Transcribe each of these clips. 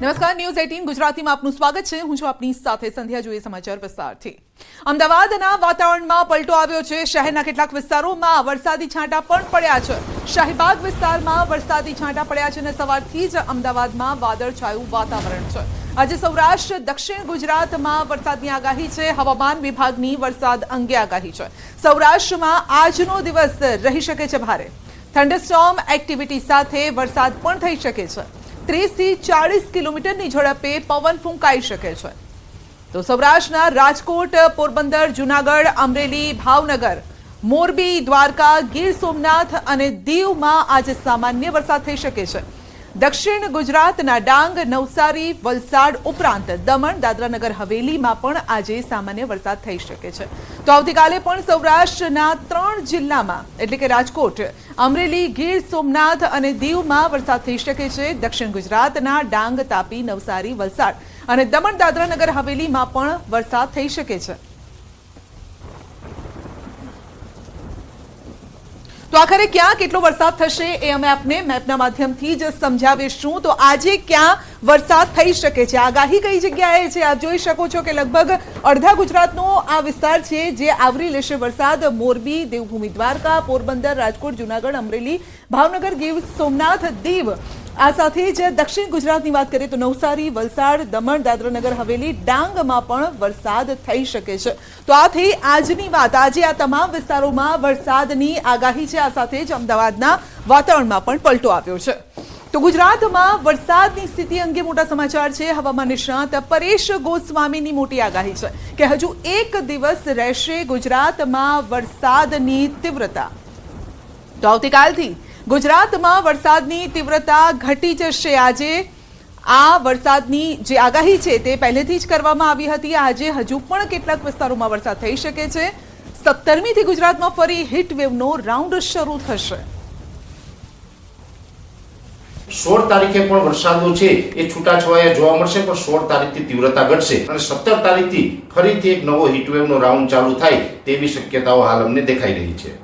નમસ્કાર, news eighteen ગુજરાતીમાં આપનું સ્વાગત છે. હું છું આપની સાથે સંધ્યા, જોઈએ સમાચાર વિસ્તારથી. અમદાવાદના વાતાવરણમાં પલટો આવ્યો છે. શહેરના કેટલાક વિસ્તારોમાં વરસાદી છાંટા પણ પડ્યા છે. શાહીબાગ વિસ્તારમાં વરસાદી છાંટા પડ્યા છે અને સવારથી જ અમદાવાદમાં વાદળછાયું વાતાવરણ છે. આજે સૌરાષ્ટ્ર, દક્ષિણ ગુજરાતમાં વરસાદની આગાહી છે. હવામાન વિભાગની વરસાદ અંગે આગાહી છે. સૌરાષ્ટ્રમાં આજનો દિવસ રહી શકે છે ભારે. થંડરસ્ટોર્મ એક્ટિવિટી સાથે વરસાદ પણ થઈ શકે છે. ત્રીસથી ચાળીસ કિલોમીટરની ઝડપે પવન ફૂંકાઈ શકે છે. તો સૌરાષ્ટ્રના રાજકોટ, પોરબંદર, જુનાગઢ, અમરેલી, ભાવનગર, મોરબી, દ્વારકા, ગીર સોમનાથ અને દીવમાં આજે સામાન્ય વરસાદ થઈ શકે છે. દક્ષિણ ગુજરાતના ડાંગ, નવસારી, વલસાડ ઉપરાંત દમણ, દાદરાનગર, હવેલીમાં પણ આજે સામાન્ય વરસાદ થઈ શકે છે. તો આવતીકાલે પણ સૌરાષ્ટ્રના ત્રણ જિલ્લામાં, એટલે કે રાજકોટ, અમરેલી, ગીર સોમનાથ અને દીવમાં વરસાદ થઈ શકે છે. દક્ષિણ ગુજરાતના ડાંગ, તાપી, નવસારી, વલસાડ અને દમણ, દાદરાનગર, હવેલીમાં પણ વરસાદ થઈ શકે છે. તો આખરે ક્યાં કેટલો વરસાદ થશે એ અમે આપને મેપના માધ્યમથી જ સમજાવીશું. તો આજે ક્યાં વરસાદ થઈ શકે છે? આગાહી કઈ જગ્યાએ છે? આપ જોઈ શકો છો કે લગભગ અડધા ગુજરાતનો આ વિસ્તાર છે જે આવરી લેશે વરસાદ. મોરબી, દેવભૂમિ દ્વારકા, પોરબંદર, રાજકોટ, જુનાગઢ, અમરેલી, ભાવનગર, ગીર સોમનાથ, દીવ આ સાથે જ દક્ષિણ ગુજરાતની વાત કરીએ તો નવસારી, વલસાડ, દમણ, દાદરાનગર, હવેલી ડાંગમાં પણ વરસાદ થઈ શકે છે. તો આ થઈ આજની વાત, આજે આ તમામ વિસ્તારોમાં વરસાદની આગાહી છે. આ સાથે જ અમદાવાદના વાતાવરણમાં પણ પલટો આવ્યો છે. તો ગુજરાતમાં વરસાદની સ્થિતિ અંગે મોટા સમાચાર છે. હવામાન નિષ્ણાત પરેશ ગોસ્વામીની મોટી આગાહી છે કે હજુ એક દિવસ રહેશે ગુજરાતમાં વરસાદની તીવ્રતા. તો આવતીકાલથી ગુજરાતમાં વરસાદની તીવ્રતા ઘટી જશે. આજે આ વરસાદની જે આગાહી છે તે પહેલેથી જ કરવામાં આવી હતી. આજે હજુ પણ કેટલાક વિસ્તારોમાં વરસાદ થઈ શકે છે. સત્તરમીથી ગુજરાતમાં ફરી હીટવેવનો રાઉન્ડ શરૂ થશે. સોળ તારીખે પણ વરસાદો છે એ છૂટાછવાયા જોવા મળશે, પણ સોળ તારીખથી તીવ્રતા ઘટશે. અને સત્તર તારીખથી ફરીથી એક નવો હીટવેવનો રાઉન્ડ ચાલુ થાય તેવી શક્યતાઓ હાલ અમને દેખાઈ રહી છે.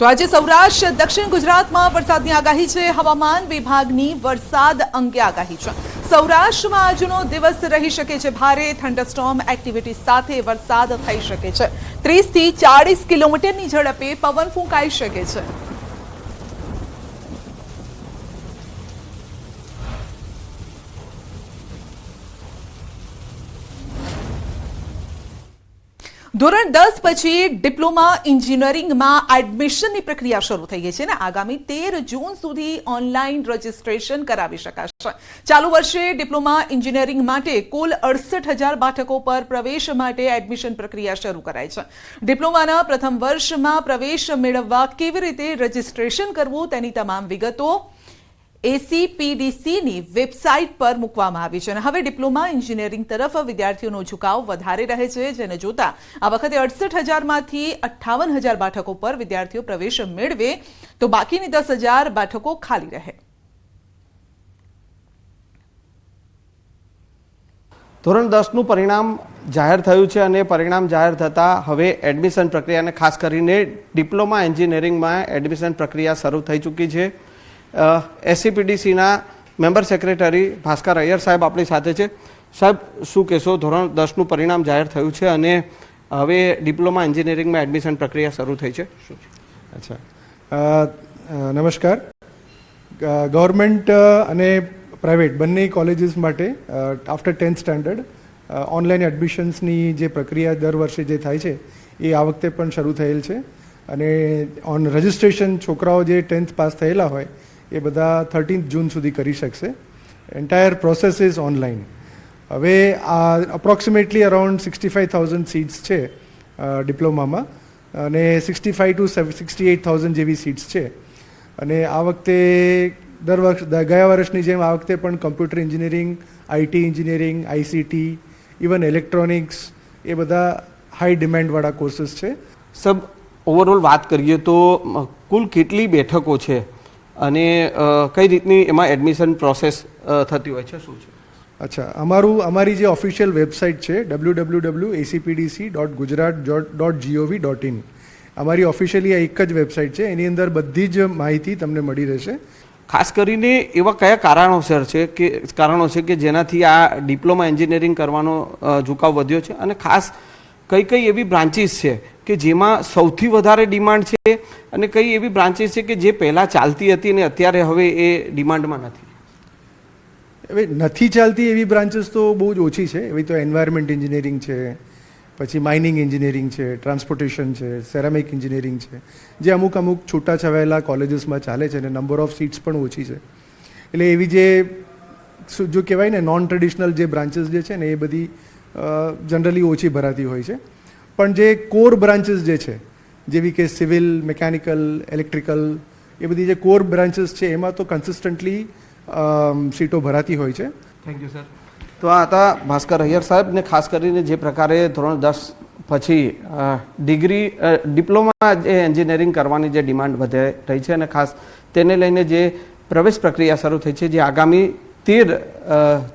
તો આજે સૌરાષ્ટ્ર, દક્ષિણ ગુજરાતમાં વરસાદની આગાહી છે. હવામાન વિભાગની વરસાદ અંગે આગાહી છે. સૌરાષ્ટ્રમાં આજનો દિવસ રહી શકે છે ભારે. થંડરસ્ટોર્મ એક્ટિવિટી સાથે વરસાદ થઈ શકે છે. ત્રીસથી ચાળીસ કિલોમીટરની ઝડપે પવન ફૂંકાઈ શકે છે. ધોરણ દસ પછી ડિપ્લોમા એન્જિનિયરિંગમાં એડમિશનની પ્રક્રિયા શરૂ થઈ ગઈ છે ને આગામી તેર જૂન સુધી ઓનલાઈન રજીસ્ટ્રેશન કરાવી શકાશે. ચાલુ વર્ષે ડિપ્લોમા એન્જિનિયરિંગ માટે કુલ અડસઠ હજાર બાઠકો પર પ્રવેશ માટે એડમિશન પ્રક્રિયા શરૂ કરાઈ છે. ડિપ્લોમાના પ્રથમ વર્ષમાં પ્રવેશ મેળવવા કેવી રીતે રજીસ્ટ્રેશન કરવું તેની તમામ વિગતો એસીપીડીસીની વેબસાઇટ પર મૂકવામાં આવી છે અને હવે ડિપ્લોમા એન્જિનિયરિંગ તરફ વિદ્યાર્થીઓનો ઝુકાવ વધારે રહે છે, જેને જોતા આ વખતે અડસઠ હજારમાંથી અઠ્ઠાવન હજાર બેઠકો પર વિદ્યાર્થીઓ પ્રવેશ મેળવે તો બાકીની દસ હજાર બેઠકો ખાલી રહે. ધોરણ દસનું પરિણામ જાહેર થયું છે અને પરિણામ જાહેર થતાં હવે એડમિશન પ્રક્રિયાને ખાસ કરીને ડિપ્લોમા એન્જિનિયરિંગમાં એડમિશન પ્રક્રિયા શરૂ થઈ ચૂકી છે. એસસીપીડીસીના મેમ્બર સેક્રેટરી ભાસ્કર અય્યર સાહેબ આપણી સાથે છે. સાહેબ, શું કહેશો? ધોરણ દસનું પરિણામ જાહેર થયું છે અને હવે ડિપ્લોમા એન્જિનિયરિંગમાં એડમિશન પ્રક્રિયા શરૂ થઈ છે. અચ્છા. નમસ્કાર. ગવર્મેન્ટ અને પ્રાઇવેટ બંને કોલેજીસ માટે આફ્ટર ટેન્થ સ્ટાન્ડર્ડ ઓનલાઈન એડમિશન્સની જે પ્રક્રિયા દર વર્ષે જે થાય છે, એ આ વખતે પણ શરૂ થયેલ છે. અને ઓન રજિસ્ટ્રેશન છોકરાઓ જે ટેન્થ પાસ થયેલા હોય એ બધા થર્ટીન્થ જૂન સુધી કરી શકશે. એન્ટાયર પ્રોસેસ ઇઝ ઓનલાઈન હવે આ approximately around sixty five thousand seats છે ડિપ્લોમામાં અને sixty five to sixty eight thousand જેવી સીટ્સ છે. અને આ વખતે દર વર્ષ ગયા વર્ષની જેમ આ વખતે પણ computer engineering IT engineering ICT even electronics એ બધા હાઈ ડિમાન્ડવાળા કોર્સીસ છે. સબ ઓવરઓલ વાત કરીએ તો કુલ કેટલી બેઠકો છે? અને કઈ રીતની એમાં એડમિશન પ્રોસેસ થતી હોય છે? શું છે? અચ્છા અમારું અમારી જે ઓફિશિયલ વેબસાઇટ છે W W W ACPDC dot Gujarat dot GOV dot in અમારી ઓફિશિયલી આ એક જ વેબસાઇટ છે એની અંદર બધી જ માહિતી તમને મળી રહેશે. ખાસ કરીને એવા કયા કારણોસર છે કે કારણો છે કે જેનાથી આ ડિપ્લોમા એન્જિનિયરિંગ કરવાનો ઝુકાવ વધ્યો છે? અને ખાસ કઈ કઈ એવી બ્રાન્ચીસ છે કે જેમાં સૌથી વધારે ડિમાન્ડ છે અને કઈ એવી બ્રાન્ચીસ છે કે જે પહેલાં ચાલતી હતી અને અત્યારે હવે એ ડિમાન્ડમાં નથી? હવે નથી ચાલતી એવી બ્રાન્ચીસ તો બહુ જ ઓછી છે. એવી તો એન્વાયરમેન્ટ એન્જિનિયરિંગ છે, પછી માઇનિંગ એન્જિનિયરિંગ છે, ટ્રાન્સપોર્ટેશન છે, સેરામિક એન્જિનિયરિંગ છે, જે અમુક અમુક છૂટાછવાયેલા કોલેજીસમાં ચાલે છે અને નંબર ઓફ સીટ્સ પણ ઓછી છે. એટલે એવી જે જો કહેવાય ને નોન ટ્રેડિશનલ જે બ્રાન્ચીસ જે છે ને એ બધી જનરલી ઓછી ભરાતી હોય છે. પણ જે કોર બ્રાન્ચીસ જે છે જેવી કે સિવિલ મિકેનિકલ ઇલેક્ટ્રિકલ એ બધી જે કોર બ્રાન્ચીસ છે એમાં તો કન્સિસ્ટન્ટલી સીટો ભરાતી હોય છે. થેન્ક યુ સર તો આ હતા ભાસ્કર અય્યર સાહેબ ને ખાસ કરીને જે પ્રકારે ધોરણ દસ પછી ડિગ્રી ડિપ્લોમા જે એન્જિનિયરિંગ કરવાની જે ડિમાન્ડ વધે રહી છે અને ખાસ તેને લઈને જે પ્રવેશ પ્રક્રિયા શરૂ થઈ છે જે આગામી તેર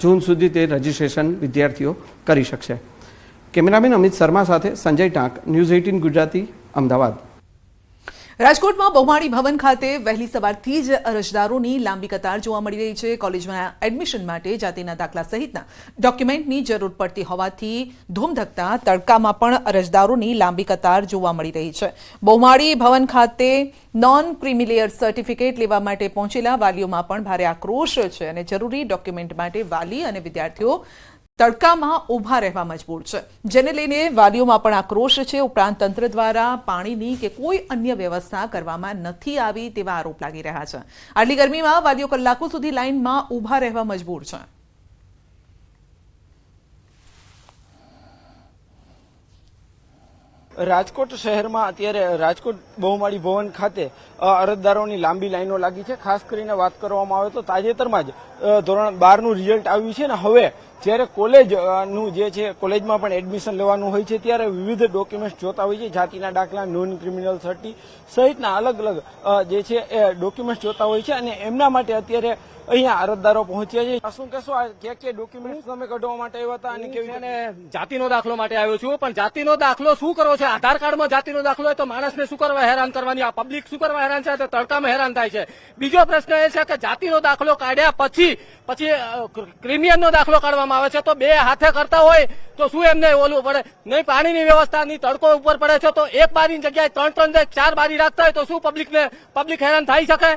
જૂન સુધી તે રજિસ્ટ્રેશન વિદ્યાર્થીઓ કરી શકશે. કેમેરામેન અમિત શર્મા સાથે સંજય ટાંક, ન્યૂઝ એઇટીન ગુજરાતી, અમદાવાદ. રાજકોટમાં બહુમાળી ભવન ખાતે વહેલી સવારથી જ અરજદારોની લાંબી કતાર જોવા મળી રહી છે. કોલેજમાં એડમિશન માટે જાતિના દાખલા સહિતના ડોક્યુમેન્ટની જરૂર પડતી હોવાથી ધૂમધકતા, તડકામાં પણ અરજદારોની લાંબી કતાર જોવા મળી રહી છે. બહુમાળી ભવન ખાતે નોન ક્રિમિલિયર સર્ટિફિકેટ લેવા માટે પહોંચેલા વાલીઓમાં પણ ભારે આક્રોશ છે અને જરૂરી ડોક્યુમેન્ટ માટે વાલી અને વિદ્યાર્થીઓ તડકામાં ઊભા રહેવા મજબૂર છે. જેને લઈને વાલીઓમાં પણ આક્રોશ છે. ઉપરાંત તંત્ર દ્વારા પાણીની કે કોઈ અન્ય વ્યવસ્થા કરવામાં નથી આવી તેવા આરોપ લાગી રહ્યા છે. આટલી ગરમીમાં વાલીઓ કલાકો સુધી લાઇનમાં ઊભા રહેવા મજબૂર છે. રાજકોટ શહેરમાં અત્યારે રાજકોટ બહુમાળી ભવન ખાતે અરજદારોની લાંબી લાઈનો લાગી છે. ખાસ કરીને વાત કરવામાં આવે તો તાજેતરમાં જ ધોરણ બારનું રિઝલ્ટ આવ્યું છે ને હવે જ્યારે કોલેજનું જે છે, કોલેજમાં પણ એડમિશન લેવાનું હોય છે, ત્યારે વિવિધ ડોક્યુમેન્ટ્સ જોતા હોય છે, જાતિના દાખલા નોન ક્રિમિનલ સર્ટી સહિતના અલગ અલગ જે છે, એ ડોક્યુમેન્ટ્સ જોતા હોય છે અને એમના માટે અત્યારે અહીંયા અરજદારો પહોંચ્યા છે. શું કહેશો? આ ક્યાં ક્યાં ડોક્યુમેન્ટ્સ તમે કઢવા માટે આવ્યા હતા અને કેવી અને જાતિનો દાખલો માટે આવ્યો છું, પણ જાતિનો દાખલો શું કરો છે? આધાર કાર્ડમાં જાતિનો દાખલો હોય તો માણસને શું કરવા હેરાન કરવાની? આ પબ્લિક શું કરવા હેરાન છે? તો તડકામાં હેરાન થાય છે. બીજો પ્રશ્ન એ છે કે જાતિનો દાખલો કાઢ્યા પછી પછી ક્રિમિયનનો દાખલો કાઢવામાં આવે છે તો બે હાથે કરતા હોય તો શું એમને ઓલું પડે? નહીં, પાણીની વ્યવસ્થા, નહીં, તડકો ઉપર પડે છે તો એક બારીની જગ્યાએ ત્રણ ત્રણ ચાર બારી રાખતા હોય તો શું પબ્લિકને પબ્લિક હેરાન થઈ શકે?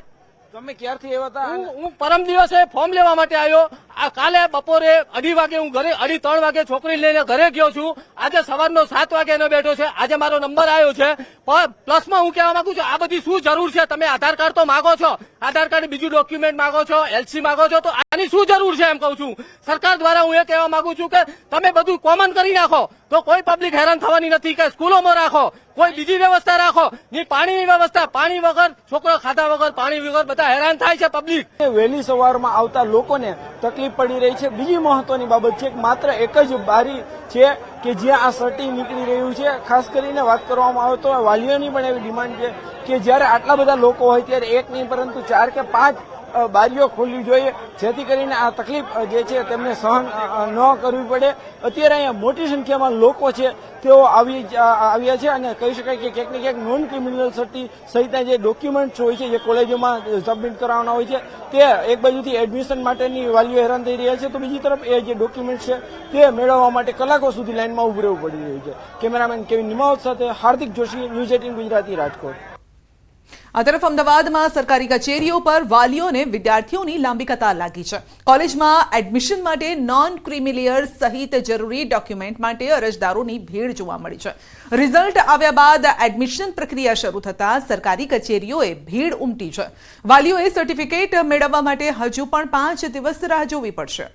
તમે ક્યારથી એવા હતા? હું પરમ દિવસે ફોર્મ લેવા માટે આવ્યો. આ કાલે બપોરે અઢી વાગે હું ઘરે અઢી ત્રણ વાગે છોકરી લઈને ઘરે ગયો છું. આજે સવારનો સાત વાગે એનો બેઠો છે. આજે મારો નંબર આવ્યો છે. પણ પ્લસમાં હું કહેવા માંગુ છું, આ બધી શું જરૂર છે? તમે આધાર કાર્ડ તો માગો છો. આધાર કાર્ડ બીજું ડોક્યુમેન્ટ માગો છો એલસી માગો છો, તો આની શું જરૂર છે એમ કહું છું? સરકાર દ્વારા હું એ કહેવા માંગુ છું કે તમે બધું કોમન કરી નાખો. તો કોઈ પબ્લિક હેરાન થવાની નથી કે સ્કૂલોમાં રાખો, કોઈ બીજી વ્યવસ્થા રાખો. ની પાણીની વ્યવસ્થા, પાણી વગર, છોકરો ખાધા વગર, પાણી વગર બધા હેરાન થાય છે પબ્લિક વહેલી સવારમાં આવતા લોકોને તકલીફ પડી રહી છે. બીજી મહત્વની બાબત છે માત્ર એક જ બારી છે કે જ્યાં આ સર્ટી નીકળી રહ્યું છે. ખાસ કરીને વાત કરવામાં આવે તો વાલીઓની પણ એવી ડિમાન્ડ છે કે જ્યારે આટલા બધા લોકો હોય ત્યારે એક નહીં, પરંતુ ચાર કે પાંચ બારીઓ ખોલવી જોઈએ. જેથી કરીને આ તકલીફ જે છે તેમને સહન ન કરવી પડે. અત્યારે અહીંયા મોટી સંખ્યામાં લોકો છે, તેઓ આવી આવ્યા છે અને કહી શકાય કે ક્યાંક ને ક્યાંક નોન ક્રિમિનલ સર્ટી સહિતના જે ડોક્યુમેન્ટ્સ હોય છે, જે કોલેજોમાં સબમિટ કરાવવાના હોય છે, તે એક બાજુથી એડમિશન માટેની વાલીઓ હેરાન થઈ રહ્યા છે. તો બીજી તરફ એ જે ડોક્યુમેન્ટ છે, તે મેળવવા માટે કલાકો સુધી લાઇનમાં ઉભું પડી રહ્યું છે. કેમેરામેન કેવિન નિમાવત સાથે હાર્દિક જોશી, ન્યૂઝ એટીન ગુજરાતી રાજકોટ. આ તરફ અમદાવાદમાં સરકારી કચેરીઓ પર વાલીઓને વિદ્યાર્થીઓની લાંબી કતાર લાગી છે. કોલેજમાં એડમિશન માટે નોન ક્રિમિલિયર સહિત જરૂરી ડોક્યુમેન્ટ માટે અરજદારોની ભીડ જોવા મળી છે. રિઝલ્ટ આવ્યા બાદ એડમિશન પ્રક્રિયા શરૂ થતાં સરકારી કચેરીઓએ ભીડ ઉમટી છે. વાલીઓએ સર્ટિફિકેટ મેળવવા માટે હજુ પણ પાંચ દિવસ રાહ જોવી પડશે.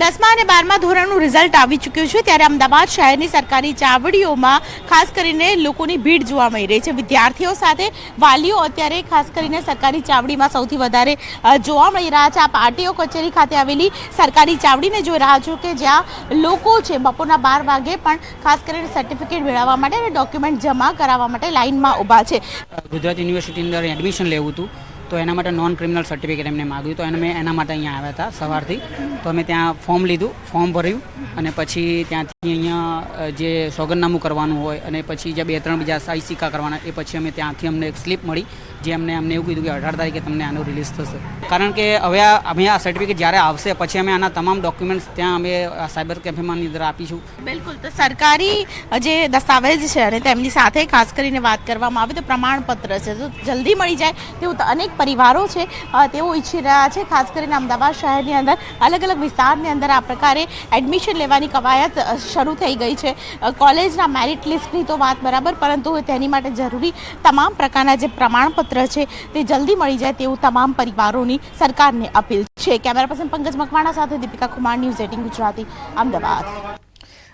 દસમા અને બારમા ધોરણનું રિઝલ્ટ આવી ચૂક્યું છે ત્યારે અમદાવાદ શહેરની સરકારી ચાવડીઓમાં ખાસ કરીને લોકોની ભીડ જોવા મળી રહી છે. વિદ્યાર્થીઓ સાથે વાલીઓ અત્યારે ખાસ કરીને સરકારી ચાવડીમાં સૌથી વધારે જોવા મળી રહ્યા છે. આ પાર્ટીઓ કચેરી ખાતે આવેલી સરકારી ચાવડીને જોઈ રહ્યા છો કે જ્યાં લોકો છે બપોરના બાર વાગે પણ ખાસ કરીને સર્ટિફિકેટ મેળવવા માટે અને ડોક્યુમેન્ટ જમા કરાવવા માટે લાઇનમાં ઊભા છે. ગુજરાત યુનિવર્સિટીની અંદર એડમિશન લેવું હતું. તો એના માટે નોન ક્રિમિનલ સર્ટિફિકેટ એમને માગ્યું તો એને મેં એના માટે અહીંયા આવ્યા હતા સવારથી. તો અમે ત્યાં ફોર્મ લીધું ફોર્મ ભર્યું અને પછી ત્યાંથી અહીંયા જે સોગંદનામું કરવાનું હોય અને પછી જે બે ત્રણ બીજા સાઈ સિક્કા કરવાના એ પછી અમે ત્યાંથી અમને એક સ્લીપ મળી. જે અમને અમને એવું કીધું કે અઢાર તારીખે તમને આનું રિલીઝ થશે. કારણ કે હવે અમે આ સર્ટિફિકેટ જ્યારે આવશે, પછી અમે આના તમામ ડોક્યુમેન્ટ્સ ત્યાં અમે સાયબર કેફેમાં અંદર આપીશું. બિલકુલ. તો સરકારી જે દસ્તાવેજ છે અને તેમની સાથે ખાસ કરીને વાત કરવામાં આવે તો પ્રમાણપત્ર છે. તો જલ્દી મળી જાય તેવું અનેક પરિવારો છે તેઓ ઈચ્છી રહ્યા છે. ખાસ કરીને અમદાવાદ શહેરની અંદર અલગ અલગ વિસ્તારની અંદર આ પ્રકારે એડમિશન લેવાની કવાયત શરૂ થઈ ગઈ છે. કોલેજના મેરિટ લિસ્ટની તો વાત બરાબર, પરંતુ તેની માટે જરૂરી તમામ પ્રકારના જે પ્રમાણપત્ર છે તે જલ્દી મળી જાય તેવું તમામ પરિવારોની સરકારને અપીલ છે. કેમેરા પર્સન પંકજ મકવાણા સાથે દીપિકા કુમાર, ન્યૂઝ એટીન ગુજરાતી, અમદાવાદ.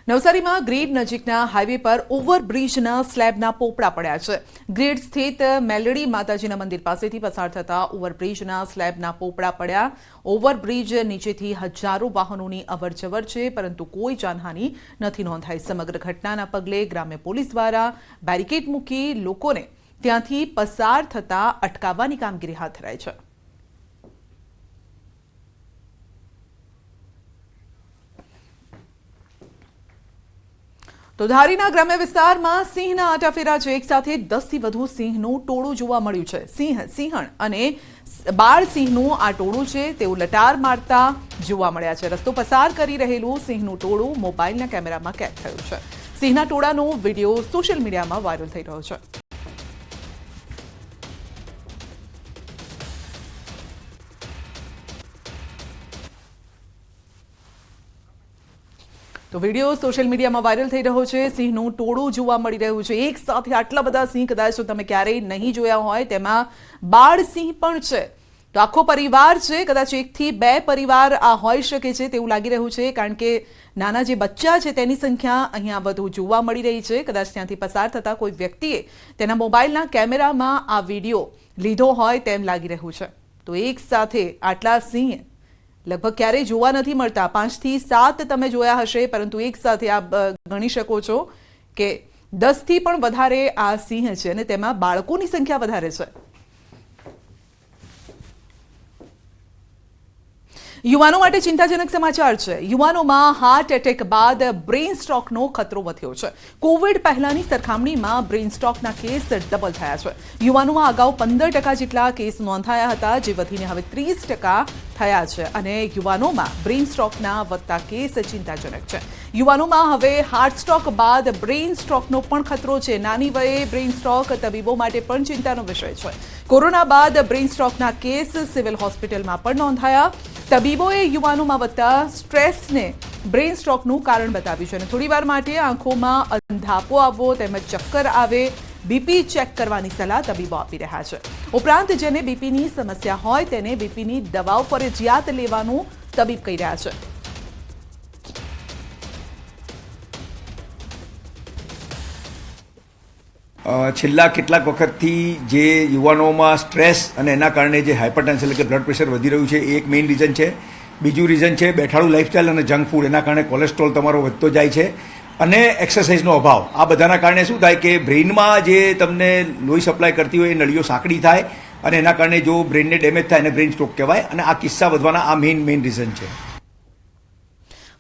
નવસારીમાં ગ્રીડ નજીકના હાઈવે પર ઓવરબ્રિજના સ્લેબના પોપડા પડ્યા છે. ગ્રીડ સ્થિત મેલડી માતાજીના મંદિર પાસેથી પસાર થતા ઓવરબ્રિજના સ્લેબના પોપડા પડ્યા. ઓવરબ્રિજ નીચેથી હજારો વાહનોની અવરજવર છે, પરંતુ કોઈ જાનહાની નથી નોંધાઈ. સમગ્ર ઘટનાના પગલે ગ્રામ્ય પોલીસ દ્વારા બેરિકેડ મૂકી લોકોને ત્યાંથી પસાર થતા અટકાવવાની કામગીરી હાથ ધરાઈ છે. તો ધારીના ગ્રામ્ય વિસ્તારમાં સિંહના આટાફેરા છે. એક સાથે દસથી વધુ સિંહનું ટોળું જોવા મળ્યું છે. સિંહ, સિંહણ અને બાળ સિંહનું આ ટોળું છે તેઓ લટાર મારતા જોવા મળ્યા છે. રસ્તો પસાર કરી રહેલું સિંહનું ટોળું મોબાઈલના કેમેરામાં કેદ થયું છે. સિંહના ટોળાનો વીડિયો સોશિયલ મીડિયામાં વાયરલ થઈ રહ્યો છે. તો વીડિયો સોશિયલ મીડિયામાં વાયરલ થઈ રહ્યો છે. સિંહનું ટોળું જોવા મળી રહ્યું છે. એક સાથે આટલા બધા સિંહ કદાચ તમે ક્યારેય નહીં જોયા હોય, તેમાં બાળ સિંહ પણ છે. તો આખો પરિવાર છે. કદાચ એકથી બે પરિવાર આ હોઈ શકે છે તેવું લાગી રહ્યું છે. કારણ કે નાના જે બચ્ચા છે તેની સંખ્યા અહીંયા વધુ જોવા મળી રહી છે. કદાચ ત્યાંથી પસાર થતા કોઈ વ્યક્તિએ તેના મોબાઈલના કેમેરામાં આ વીડિયો લીધો હોય તેમ લાગી રહ્યું છે. તો એક સાથે આટલા સિંહ લગભગ ક્યારેય જોવા નથી મળતા. પાંચથી સાત તમે જોયા હશે, પરંતુ એક સાથે આપ ગણી શકો છો કે દસથી પણ વધારે આ સિંહ છે અને તેમાં બાળકોની સંખ્યા વધારે છે. યુવાનો માટે ચિંતાજનક સમાચાર છે. યુવાનોમાં હાર્ટ એટેક બાદ બ્રેઇન સ્ટ્રોકનો ખતરો વધ્યો છે. કોવિડ પહેલાની સરખામણીમાં બ્રેઇન સ્ટ્રોકના કેસ ડબલ થયા છે. યુવાનોમાં અગાઉ પંદર ટકા જેટલા કેસ નોંધાયા હતા, જે વધીને હવે ત્રીસ ટકા થયા છે અને યુવાનોમાં બ્રેઇન સ્ટ્રોકના વધતા કેસ ચિંતાજનક છે. યુવાનોમાં હવે હાર્ટ સ્ટ્રોક બાદ બ્રેઇન સ્ટ્રોકનો પણ ખતરો છે. નાની વયે બ્રેઇન સ્ટ્રોક તબીબો માટે પણ ચિંતાનો વિષય છે. કોરોના બાદ બ્રેઇન સ્ટ્રોકના કેસ સિવિલ હોસ્પિટલમાં પણ નોંધાયા. તબીબોએ યુવાનોમાં વધતા સ્ટ્રેસને બ્રેઇન સ્ટ્રોકનું કારણ બતાવ્યું છે અને થોડીવાર માટે આંખોમાં અંધાપો આવવો તેમજ ચક્કર આવે બીપી ચેક કરવાની સલાહ તબીબો આપી રહ્યા છે. ઉપરાંત જેને બીપીની સમસ્યા હોય તેને બીપીની દવાઓ ફરજિયાત લેવાનું તબીબ કહી રહ્યા છે. છેલ્લા કેટલાક વખતથી જે યુવાનોમાં સ્ટ્રેસ અને એના કારણે જે હાઇપરટેન્શન એટલે કે બ્લડ પ્રેશર વધી રહ્યું છે, એ એક મેઇન રીઝન છે. બીજું રીઝન છે બેઠાડું લાઇફસ્ટાઇલ અને જંક ફૂડ, એના કારણે કોલેસ્ટ્રોલ તમારો વધતો જાય છે. અને એક્સરસાઇઝનો અભાવ. આ બધાના કારણે શું થાય કે બ્રેઇનમાં જે તમને લોહી સપ્લાય કરતી હોય એ નળીઓ સાંકડી થાય અને એના કારણે જો બ્રેઇનને ડેમેજ થાય એને બ્રેઇન સ્ટ્રોક કહેવાય અને આ કિસ્સા વધવાના આ મેઇન મેઇન રીઝન છે.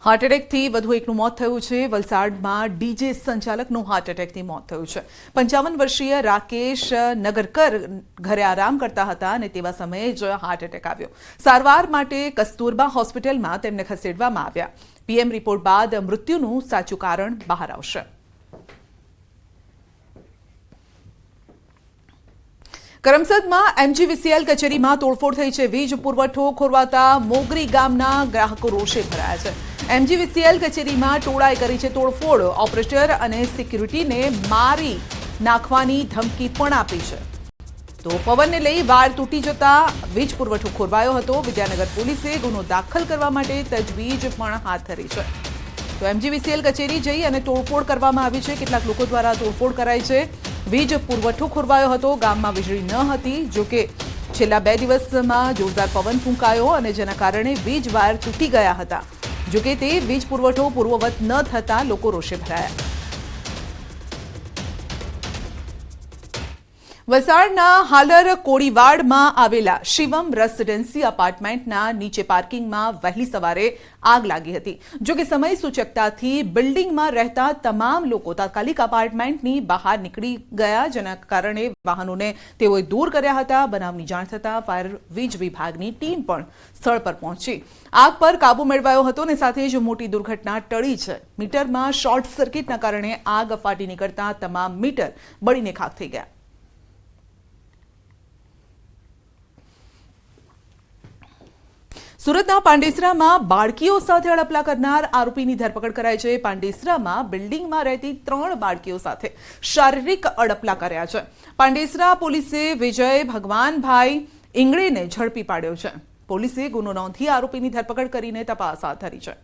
હાર્ટ એટેકથી વધુ એકનું મોત થયું છે. વલસાડમાં ડીજે સંચાલકનું હાર્ટ એટેકથી મોત થયું છે. પંચાવન વર્ષીય રાકેશ નગરકર ઘરે આરામ કરતા હતા અને તેવા સમયે જ હાર્ટ એટેક આવ્યો. સારવાર માટે કસ્તુરબા હોસ્પિટલમાં તેમને ખસેડવામાં આવ્યા. પીએમ રિપોર્ટ બાદ મૃત્યુનું સાચું કારણ બહાર આવશે. કરમસદમાં એમજીવીસીએલ કચેરીમાં તોડફોડ થઈ છે. વીજ પુરવઠો ખોરવાતા મોગરી ગામના ગ્રાહકો રોષે ભરાયા છે. એમજીવીસીએલ કચેરીમાં ટોળાએ કરી છે તોડફોડ. ઓપરેટર અને સિક્યુરિટીને મારી નાખવાની ધમકી પણ આપી છે. તો પવનને લઈ વાયર તૂટી જતા વીજ પુરવઠો ખોરવાયો હતો. વિદ્યાનગર પોલીસે ગુનો દાખલ કરવા માટે તજવીજ પણ હાથ ધરી છે. તો એમજીવીસીએલ કચેરી જઈ અને તોડફોડ કરવામાં આવી છે. કેટલાક લોકો દ્વારા તોડફોડ કરાઈ છે. વીજ પુરવઠો ખોરવાયો હતો. ગામમાં વીજળી ન હતી. જો કે છેલ્લા બે દિવસમાં જોરદાર પવન ફૂંકાયો અને જેના કારણે વીજ વાયર તૂટી ગયા હતા. જો કે તે વીજ પુરવઠો પૂર્વવત ન થતા લોકો રોષે ભરાયા. વલસાડના હાલર કોળીવાડમાં આવેલા શિવમ રેસિડેન્સી અપાર્ટમેન્ટના નીચે પાર્કિંગમાં વહેલી સવારે આગ લાગી હતી. જો કે સમય સૂચકતાથી બિલ્ડિંગમાં રહેતા તમામ લોકો તાત્કાલિક અપાર્ટમેન્ટની બહાર નીકળી ગયા, જેના કારણે વાહનોને તેઓએ દૂર કર્યા હતા. બનાવની જાણ થતાં ફાયર વીજ વિભાગની ટીમ પણ સ્થળ પર પહોંચી. આગ પર કાબુ મેળવાયો હતો અને સાથે જ મોટી દુર્ઘટના ટળી છે. મીટરમાં શોર્ટ સર્કિટના કારણે આગ ફાટી નીકળતા તમામ મીટર બળીને ખાખ થઈ ગયા. સુરતના પાંડેસરામાં બાળકીઓ સાથે અડપલા કરનાર આરોપીની ધરપકડ કરાઈ છે. પાંડેસરામાં બિલ્ડિંગમાં રહેતી ત્રણ બાળકીઓ સાથે શારીરિક અડપલા કર્યા છે. પાંડેસરા પોલીસે વિજય ભગવાનભાઈ ઇંગળેને ઝડપી પાડ્યો છે. પોલીસે ગુનો નોંધી આરોપીની ધરપકડ કરીને તપાસ હાથ ધરી છે.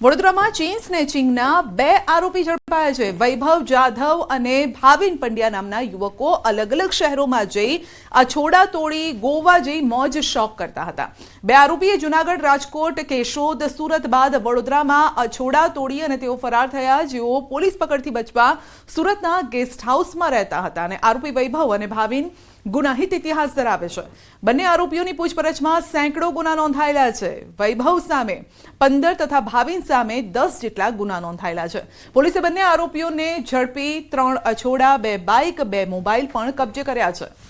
વડોદરામાં ચેઇન સ્નેચિંગના બે આરોપી ઝડપાયા છે. વૈભવ જાધવ અને ભાવિન પંડ્યા નામના યુવકો અલગ અલગ શહેરોમાં જઈ અછોડા તોડી ગોવા જઈ મોજ શોખ કરતા હતા. બે આરોપીએ જુનાગઢ રાજકોટ, કેશોદ, સુરત બાદ વડોદરામાં અછોડા તોડી અને તેઓ ફરાર થયા. જેઓ પોલીસ પકડથી બચવા સુરતના ગેસ્ટ હાઉસમાં રહેતા હતા અને આરોપી વૈભવ અને ભાવિન ગુનાહિત ઇતિહાસ ધરાવે છે. બંને આરોપીઓની પૂછપરછમાં સેંકડો ગુના નોંધાયેલા છે. વૈભવ સામે, પંદર તથા ભાવિન સામે દસ જેટલા ગુના નોંધાયેલા છે. પોલીસે બંને આરોપીઓને ઝડપી ત્રણ અછોડા, બે બાઇક, બે મોબાઈલ પણ કબજે કર્યા છે.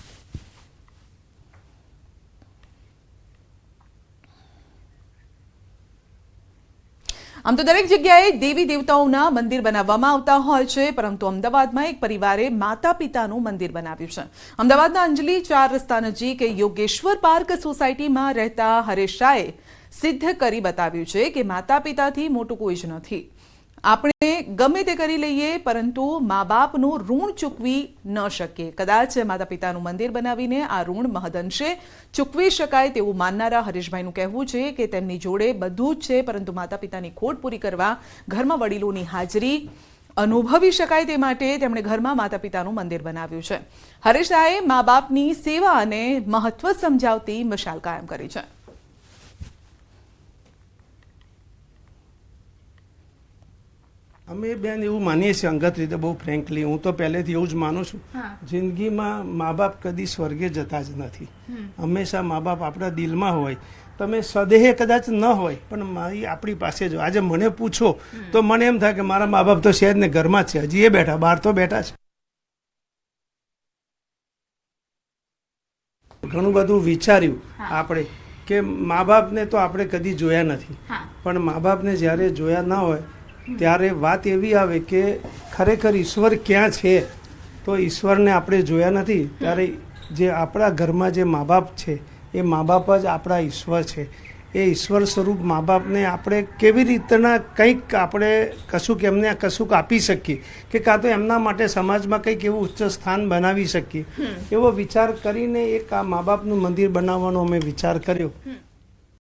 આમ તો દરેક જગ્યાએ દેવી દેવતાઓના મંદિર બનાવવામાં આવતા હોય છે, પરંતુ અમદાવાદમાં એક પરિવારે માતા પિતાનું મંદિર બનાવ્યું છે. અમદાવાદના અંજલી ચાર રસ્તા નજીક યોગેશ્વર પાર્ક સોસાયટીમાં રહેતા હરેશ શાહે સિદ્ધ કરી બતાવ્યું છે કે માતા પિતાથી મોટું કોઈ જ નથી. આપણે ગમે તે કરી લઈએ, પરંતુ મા બાપનું ઋણ ચૂકવી ન શકીએ. કદાચ માતા પિતાનું મંદિર બનાવીને આ ઋણ મહદઅંશે ચૂકવી શકાય તેવું માનનારા હરીશભાઈનું કહેવું છે કે તેમની જોડે બધું જ છે, પરંતુ માતા પિતાની ખોટ પૂરી કરવા ઘરમાં વડીલોની હાજરી અનુભવી શકાય તે માટે તેમણે ઘરમાં માતા પિતાનું મંદિર બનાવ્યું છે. હરેશ મા બાપની સેવા અને મહત્વ સમજાવતી મશાલ કાયમ કરી છે. અમે બેન એવું માનીએ છીએ અંગત રીતે બહુ ફ્રેન્કલી હું તો પહેલેથી એવું જ માનું છું. જિંદગીમાં મા બાપ કદી સ્વર્ગે જતા જ નથી. હંમેશા મા બાપ આપણા દિલમાં હોય. તમે સદેહે કદાચ ન હોય પણ મારી આપણી પાસે જો આજે મને પૂછો તો મને એમ થાય કે મારા મા બાપ તો શહેર ને ઘરમાં જ છે. હજી એ બેઠા બહાર તો બેઠા છે. ઘણું બધું વિચાર્યું આપણે કે મા બાપને તો આપણે કદી જોયા નથી. પણ મા બાપને જ્યારે જોયા ના હોય ત્યારે વાત એવી આવે કે ખરેખર ઈશ્વર ક્યાં છે? તો ઈશ્વરને આપણે જોયા નથી. ત્યારે જે આપણા ઘરમાં જે મા બાપ છે એ મા બાપ જ આપણા ઈશ્વર છે. એ ઈશ્વર સ્વરૂપ મા બાપને આપણે કેવી રીતના કંઈક આપણે કશુંક એમને કશુંક આપી શકીએ? કે કાં તો એમના માટે સમાજમાં કંઈક એવું ઉચ્ચ સ્થાન બનાવી શકીએ? એવો વિચાર કરીને એક આ મા બાપનું મંદિર બનાવવાનો અમે વિચાર કર્યો.